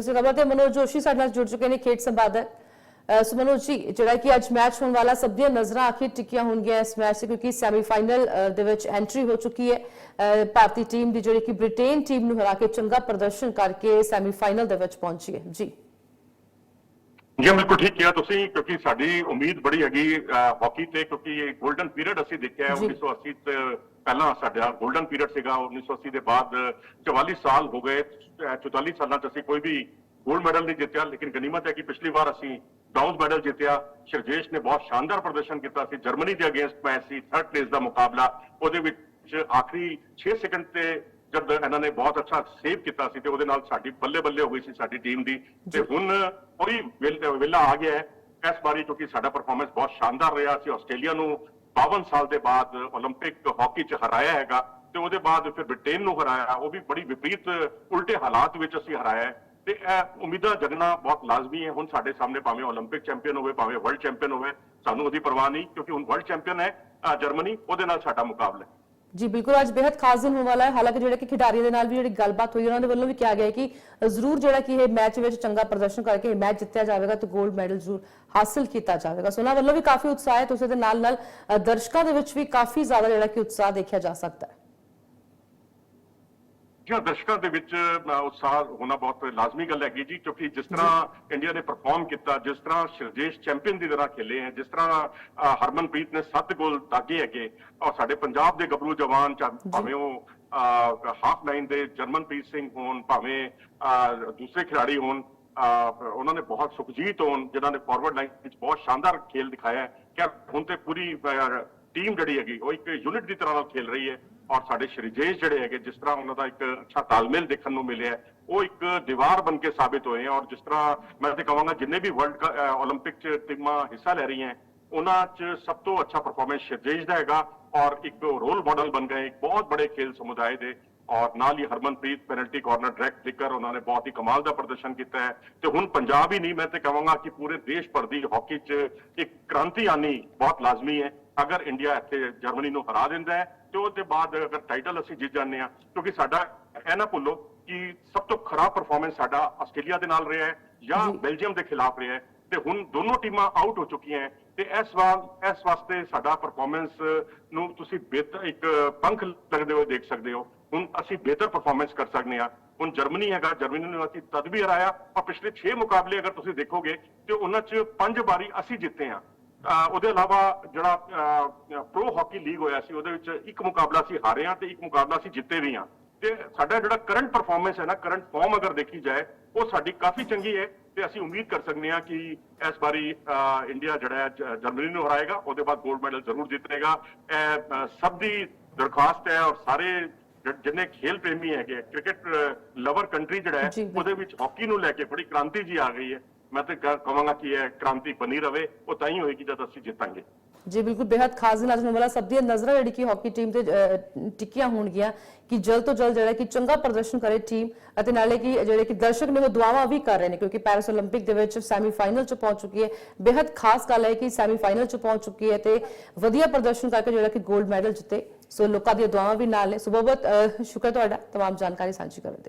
ਸੋ ਇਸ ਖਬਰ ਤੇ ਮਨੋਜ ਜੋਸ਼ੀ ਸਾਡੇ ਨਾਲ ਜੁੜ ਚੁੱਕੇ ਨੇ ਖੇਡ ਸੰਪਾਦਕ ਸੋ ਮਨੋਜ ਜੀ ਜਿਹੜਾ ਕਿ ਅੱਜ ਮੈਚ ਹੋਣ ਵਾਲਾ ਸਭ ਦੀਆਂ ਨਜ਼ਰਾਂ ਆਖਿਰ ਟਿਕੀਆਂ ਹੋਣਗੀਆਂ ਇਸ ਮੈਚ ਤੇ ਕਿਉਂਕਿ ਸੈਮੀਫਾਈਨਲ ਦੇ ਵਿੱਚ ਐਂਟਰੀ ਹੋ ਚੁੱਕੀ ਹੈ। ਭਾਰਤੀ ਟੀਮ ਦੀ ਜਿਹੜੀ ਕਿ ਬ੍ਰਿਟੇਨ ਟੀਮ ਨੂੰ ਹਰਾ ਕੇ ਚੰਗਾ ਪ੍ਰਦਰਸ਼ਨ ਕਰਕੇ ਸੈਮੀਫਾਈਨਲ ਦੇ ਵਿੱਚ ਪਹੁੰਚੀ ਹੈ। ਜੀ। ਜੀ ਬਿਲਕੁਲ ਠੀਕ ਕਿਹਾ ਤੁਸੀਂ ਕਿਉਂਕਿ ਸਾਡੀ ਉਮੀਦ ਬੜੀ ਹੈਗੀ ਹਾਕੀ ਤੇ ਕਿਉਂਕਿ ਇਹ 골ਡਨ ਪੀਰੀਅਡ ਅਸੀਂ ਦੇਖਿਆ ਹੈ ਜੀ। 1980 ਤੇ ਪਹਿਲਾਂ ਸਾਡਾ 골ਡਨ ਪੀਰੀਅਡ ਸੀਗਾ 1980 ਦੇ ਬਾਅਦ 44 ਸਾਲ ਹੋ ਗਏ ਅਹ 44 ਸਾਲਾਂ ਚ ਅਸੀਂ ਕੋਈ ਵੀ 골ਡ ਮੈਡਲ ਨਹੀਂ ਜਿੱਤਿਆ ਲੇਕਿਨ ਗਨੀਮਤ ਹੈ ਕਿ ਪਿਛਲੀ ਵਾਰ ਅਸੀਂ ਬ੍ਰਾਊਨਜ਼ ਮੈਡਲ ਜਿੱਤਿਆ। ਸ਼ਰਜੇਸ਼ ਨੇ ਬਹੁਤ ਸ਼ਾਨਦਾਰ ਪ੍ਰਦਰਸ਼ਨ ਕੀਤਾ ਸੀ ਜਰਮਨੀ ਦੇ ਅਗੇਂਸਟ ਮੈਚ ਸੀ ਥਰਡ ਪਲੇਸ ਦਾ ਮੁਕਾਬਲਾ। ਉਹਦੇ ਵਿੱਚ ਆਖਰੀ 6 ਸੈਕਿੰਡ ਤੇ ਜਦ ਇਹਨਾਂ ਨੇ ਬਹੁਤ ਅੱਛਾ ਸੇਵ ਕੀਤਾ ਸੀ ਤੇ ਉਹਦੇ ਨਾਲ ਸਾਡੀ ਬੱਲੇ ਬੱਲੇ ਹੋ ਗਈ ਸੀ ਸਾਡੀ ਟੀਮ ਦੀ। ਤੇ ਹੁਣ ਵੇਲ- ਵੇਲਾ ਆ ਗਿਆ ਹੈ ਇਸ ਵਾਰੀ ਕਿਉਂਕਿ ਸਾਡਾ ਪਰਫਾਰਮੈਂਸ ਬਹੁਤ ਸ਼ਾਨਦਾਰ ਰਿਹਾ। ਸੀ ਆਸਟ੍ਰੇਲੀਆ ਨੂੰ 52 ਸਾਲ ਦੇ ਬਾਅਦ 올림픽 ਹਾਕੀ 'ਚ ਹਰਾਇਆ ਹੈਗਾ ਤੇ ਉਹਦੇ ਬਾਅਦ ਫਿਰ ਬ੍ਰਿਟੇਨ ਨੂੰ ਹਰਾਇਆ ਉਹ ਵੀ ਬੜੀ ਵਿਪਰੀਤ ਉਲਟੇ ਹਾਲਾਤ ਵਿੱਚ ਅਸੀਂ ਹਰਾਇਆ ਹੈ ਤੇ ਇਹ ਉਮੀਦਾਂ ਜਗਣਾ ਬਹੁਤ ਲਾਜ਼ਮੀ ਹੈ ਹੁਣ ਸਾਡੇ ਸਾਹਮਣੇ ਭਾਵੇਂ 올림픽 ਚੈਂਪੀਅਨ ਹੋਵੇ ਭਾਵੇਂ ਵਰਲਡ ਚੈਂਪੀਅਨ ਹੋਵੇ ਸਾਨੂੰ ਉਹਦੀ ਪਰਵਾਹ ਨਹੀਂ ਕਿਉਂਕਿ ਹੁਣ ਵਰਲਡ ਚੈਂਪੀਅਨ ਹੈ ਅਹ ਜਰਮਨੀ ਉਹਦੇ ਨਾਲ ਸਾਡਾ ਮੁਕਾਬਲਾ ਹੈ ਜੀ, ਬਿਲਕੁਲ, ਅੱਜ ਬੇहद ਖਾਸ ਦਿਨ ਹੋਣ ਵਾਲਾ ਹੈ। ਹਾਲਾਂਕਿ ਜਿਹੜੇ ਕਿ ਖਿਡਾਰੀਆਂ ਦੇ ਨਾਲ ਵੀ ਜਿਹੜੀ ਗੱਲਬਾਤ ਹੋਈ, ਉਹਨਾਂ ਦੇ ਵੱਲੋਂ ਵੀ ਕਿਹਾ ਗਿਆ ਕਿ ਜ਼ਰੂਰ ਜਿਹੜਾ ਕਿ ਇਹ ਮੈਚ ਵਿੱਚ ਚੰਗਾ ਪ੍ਰਦਰਸ਼ਨ ਕਰਕੇ ਇਹ ਮੈਚ ਜਿੱਤਿਆ ਜਾਵੇਗਾ ਤੇ 골ਡ ਮੈਡਲ ਜ਼ਰੂਰ ਹਾਸਲ ਕੀਤਾ ਜਾਵੇਗਾ। ਸੋ ਉਹਨਾਂ ਵੱਲੋਂ ਵੀ ਕਾਫੀ ਉਤਸ਼ਾਹ ਹੈ ਤੇ ਉਸੇ ਦੇ ਨਾਲ ਨਾਲ ਦਰਸ਼ਕਾਂ ਦੇ ਵਿੱਚ ਵੀ ਕਾਫੀ ਜ਼ਿਆਦਾ ਜਿਹੜਾ ਕਿ ਉਤਸ਼ਾਹ ਦੇਖਿਆ ਜਾ ਸਕਦਾ ਹੈ। ਜੀ ਦਰਸ਼ਕਾਂ ਦੇ ਵਿੱਚ ਉਤਸ਼ਾਹ ਹੋਣਾ ਬਹੁਤ ਲਾਜ਼ਮੀ ਗੱਲ ਹੈਗੀ ਜੀ ਕਿਉਂਕਿ ਜਿਸ ਤਰ੍ਹਾਂ ਇੰਡੀਆ ਨੇ ਪਰਫਾਰਮ ਕੀਤਾ ਜਿਸ ਤਰ੍ਹਾਂ ਸ਼ਰਜੇਸ਼ ਚੈਂਪੀਅਨ ਦੀ ਤਰ੍ਹਾਂ ਖੇਲੇ ਹੈ ਜਿਸ ਤਰ੍ਹਾਂ ਹਰਮਨਪ੍ਰੀਤ ਨੇ 7 ਗੋਲ ਦਾਗੇ ਹੈਗੇ ਔਰ ਸਾਡੇ ਪੰਜਾਬ ਦੇ ਗੱਭਰੂ ਜਵਾਨ ਭਾਵੇਂ ਉਹ ਹਾਫ ਲਾਈਨ ਦੇ ਜਰਮਨਪ੍ਰੀਤ ਸਿੰਘ ਹੋਣ ਭਾਵੇਂ ਦੂਸਰੇ ਖਿਡਾਰੀ ਹੋਣ ਉਹਨਾਂ ਨੇ ਬਹੁਤ ਸੁਖਜੀਤ ਹੋਣ ਜਿਨ੍ਹਾਂ ਨੇ ਫਾਰਵਰਡ ਲਾਈਨ ਵਿੱਚ ਬਹੁਤ ਸ਼ਾਨਦਾਰ ਖੇਲ ਦਿਖਾਇਆ ਹੈ। ਕਿ ਹੁਣ ਤੇ ਪੂਰੀ ਟੀਮ ਜਿਹੜੀ ਹੈਗੀ ਉਹ ਇੱਕ ਯੂਨਿਟ ਦੀ ਤਰ੍ਹਾਂ ਨਾਲ ਖੇਲ ਰਹੀ ਹੈ। ਔਰ ਸਾਡੇ ਸ਼੍ਰੀਜੇਸ਼ ਜਿਹੜੇ ਹੈਗੇ ਜਿਸ ਤਰ੍ਹਾਂ ਉਹਨਾਂ ਦਾ ਇੱਕ ਅੱਛਾ ਤਾਲਮੇਲ ਦੇਖਣ ਨੂੰ ਮਿਲਿਆ ਹੈ, ਉਹ ਇੱਕ ਦੀਵਾਰ ਬਣ ਕੇ ਸਾਬਿਤ ਹੋਏ ਹੈ ਔਰ ਜਿਸ ਤਰ੍ਹਾਂ ਮੈਂ ਤੇ ਕਹਾਂਗਾ ਜਿੰਨੇ ਵੀ ਵਰਲਡ 올림픽 ਚ ਟੀਮਾਂ ਹਿੱਸਾ ਲੈ ਰਹੀਆਂ ਉਹਨਾਂ ਚ ਸਭ ਤੋਂ ਅੱਛਾ ਪਰਫਾਰਮੈਂਸ ਸ਼੍ਰੀਜੇਸ਼ ਦਾ ਹੈਗਾ ਔਰ ਇੱਕ ਰੋਲ ਮਾਡਲ ਬਣ ਗਏ ਇੱਕ ਬਹੁਤ ਬੜੇ ਖੇਲ ਸਮੁਦਾਇ ਦੇ ਔਰ ਨਾਲ ਹੀ Harmanpreet penalty corner direct flicker ਉਹਨਾਂ ਨੇ ਬਹੁਤ ਹੀ ਕਮਾਲ ਦਾ ਪ੍ਰਦਰਸ਼ਨ ਕੀਤਾ ਹੈ ਤੇ ਹੁਣ ਪੰਜਾਬ ਹੀ ਨਹੀਂ ਮੈਂ ਤੇ ਕਹਾਂਗਾ ਕਿ ਪੂਰੇ ਦੇਸ਼ ਭਰ ਦੀ ਹਾਕੀ 'ਚ ਇੱਕ ਕ੍ਰਾਂਤੀ ਆਣੀ ਬਹੁਤ ਲਾਜ਼ਮੀ ਹੈ ਅਗਰ ਇੰਡੀਆ ਇੱਥੇ ਜਰਮਨੀ ਨੂੰ ਹਰਾ ਦਿੰਦਾ ਹੈ ਤੇ ਉਹਦੇ ਬਾਅਦ ਅਗਰ ਟਾਈਟਲ ਅਸੀਂ ਜਿੱਤ ਜਾਂਦੇ ਹਾਂ ਕਿਉਂਕਿ ਸਾਡਾ ਇਹ ਨਾ ਭੁੱਲੋ ਕਿ ਸਭ ਤੋਂ ਖਰਾਬ ਪਰਫਾਰਮੈਂਸ ਸਾਡਾ ਆਸਟ੍ਰੇਲੀਆ ਦੇ ਨਾਲ ਰਿਹਾ ਹੈ ਜਾਂ। ਬੈਲਜੀਅਮ ਦੇ ਖਿਲਾਫ ਰਿਹਾ ਹੈ ਤੇ ਹੁਣ ਦੋਨੋਂ ਟੀਮਾਂ ਆਊਟ ਹੋ ਚੁੱਕੀਆਂ ਹੈ ਤੇ ਇਸ ਵਾਰ ਇਸ ਵਾਸਤੇ ਸਾਡਾ ਪਰਫਾਰਮੈਂਸ ਨੂੰ ਤੁਸੀਂ ਬਿਹਤਰ ਇੱਕ ਪੰਖ ਲੱਗਦੇ ਹੋਏ ਦੇਖ ਸਕਦੇ ਹੋ। ਹੁਣ ਅਸੀਂ ਬਿਹਤਰ ਪਰਫਾਰਮੈਂਸ ਕਰ ਸਕਦੇ ਹਾਂ। ਹੁਣ ਜਰਮਨੀ ਹੈਗਾ ਜਰਮਨੀ ਨੂੰ ਅਸੀਂ ਤਦ ਵੀ ਹਰਾਇਆ ਪਰ ਪਿਛਲੇ 6 ਮੁਕਾਬਲੇ ਅਗਰ ਤੁਸੀਂ ਦੇਖੋਗੇ ਤੇ ਉਹਨਾਂ 'ਚ ਪੰਜ ਵਾਰੀ ਅਸੀਂ ਜਿੱਤੇ ਹਾਂ। ਅਹ ਉਹਦੇ ਇਲਾਵਾ ਜਿਹੜਾ ਪ੍ਰੋ ਹਾਕੀ ਲੀਗ ਹੋਇਆ ਸੀ ਉਹਦੇ ਵਿੱਚ ਇੱਕ ਮੁਕਾਬਲਾ ਅਸੀਂ ਹਾਰੇ ਹਾਂ ਤੇ ਇੱਕ ਮੁਕਾਬਲਾ ਅਸੀਂ ਜਿੱਤੇ ਵੀ ਹਾਂ। ਤੇ ਸਾਡਾ ਜਿਹੜਾ ਕਰੰਟ ਪਰਫਾਰਮੈਂਸ ਹੈ ਨਾ ਕਰੰਟ ਫਾਰਮ ਅਗਰ ਦੇਖੀ ਜਾਏ ਉਹ ਸਾਡੀ ਕਾਫੀ ਚੰਗੀ ਹੈ ਤੇ ਅਸੀਂ ਉਮੀਦ ਕਰ ਸਕਦੇ ਹਾਂ ਕਿ ਇਸ ਵਾਰੀ ਇੰਡੀਆ ਜਿਹੜਾ ਹੈ ਜਰਮਨੀ ਨੂੰ ਹਰਾਏਗਾ ਉਹਦੇ ਬਾਅਦ 골ਡ ਮੈਡਲ ਜ਼ਰੂਰ ਜਿੱਤੇਗਾ ਇਹ ਸਭ ਦੀ ਦਰਖਾਸਤ ਹੈ ਔਰ ਸਾਰੇ ਜਿੰਨੇ ਖੇਲ ਪ੍ਰੇਮੀ ਹੈਗੇ ਕ੍ਰਿਕਟ ਲਵਰ ਕੰਟਰੀ ਜਿਹੜਾ ਹੈ। ਉਹਦੇ ਵਿੱਚ ਹਾਕੀ ਨੂੰ ਲੈ ਕੇ ਬੜੀ ਕ੍ਰਾਂਤੀ ਜੀ ਆ ਗਈ ਹੈ। ਮੈਂ ਤੇ ਕਹਾਂਗਾ ਕਿ ਇਹ ਕ੍ਰਾਂਤੀ ਬਣੀ ਰਵੇ ਉਹ ਤਾਂ ਹੀ ਹੋਏਗੀ ਜਦ ਅਸੀਂ ਜਿੱਤਾਂਗੇ। ਜੀ ਬਿਲਕੁਲ ਬੇहद ਖਾਜ਼ਨ ਲਾਜ਼ਮ ਵਾਲਾ ਸਭ ਦੀਆਂ ਨਜ਼ਰਾਂ ਜਿਹੜੀ ਕਿ ਹਾਕੀ ਟੀਮ ਤੇ ਟਿੱਕੀਆਂ ਹੋਣਗੀਆਂ ਕਿ ਜਲਦ ਤੋਂ ਜਲਦ ਜਿਹੜਾ ਕਿ ਚੰਗਾ ਪ੍ਰਦਰਸ਼ਨ ਕਰੇ ਟੀਮ ਅਤੇ ਨਾਲੇ ਕਿ ਜਿਹੜੇ ਕਿ ਦਰਸ਼ਕ ਨੇ ਉਹ ਦੁਆਵਾਂ ਵੀ ਕਰ ਰਹੇ ਨੇ ਕਿਉਂਕਿ ਪੈਰਿਸ 올림픽 ਦੇ ਵਿੱਚ ਸੈਮੀ ਚ ਪਹੁੰਚ ਚੁੱਕੀ ਹੈ। ਬੇਹੱਦ ਖਾਸ ਗੱਲ ਹੈ ਕਿ ਸੈਮੀ ਫਾਈਨਲ ਚ ਪਹੁੰਚ ਚੁੱਕੀ ਹੈ ਤੇ ਵਧੀਆ ਪ੍ਰਦਰਸ਼ਨ ਕਰਕੇ ਜਿਹੜਾ ਕਿ 골ਡ ਮੈਡਲ ਜਿੱਤੇ। ਸੋ ਲੋਕਾਂ ਦੀਆਂ ਦੁਆਵਾਂ ਵੀ ਨਾਲ ਨੇ। ਸੋ ਬਹੁਤ ਬਹੁਤ ਅਹ, ਸ਼ੁਕਰ ਤੁਹਾਡਾ। तमाम ਜਾਣਕਾਰੀ ਸਾਂਝੀ ਕਰਨ ਦੇ।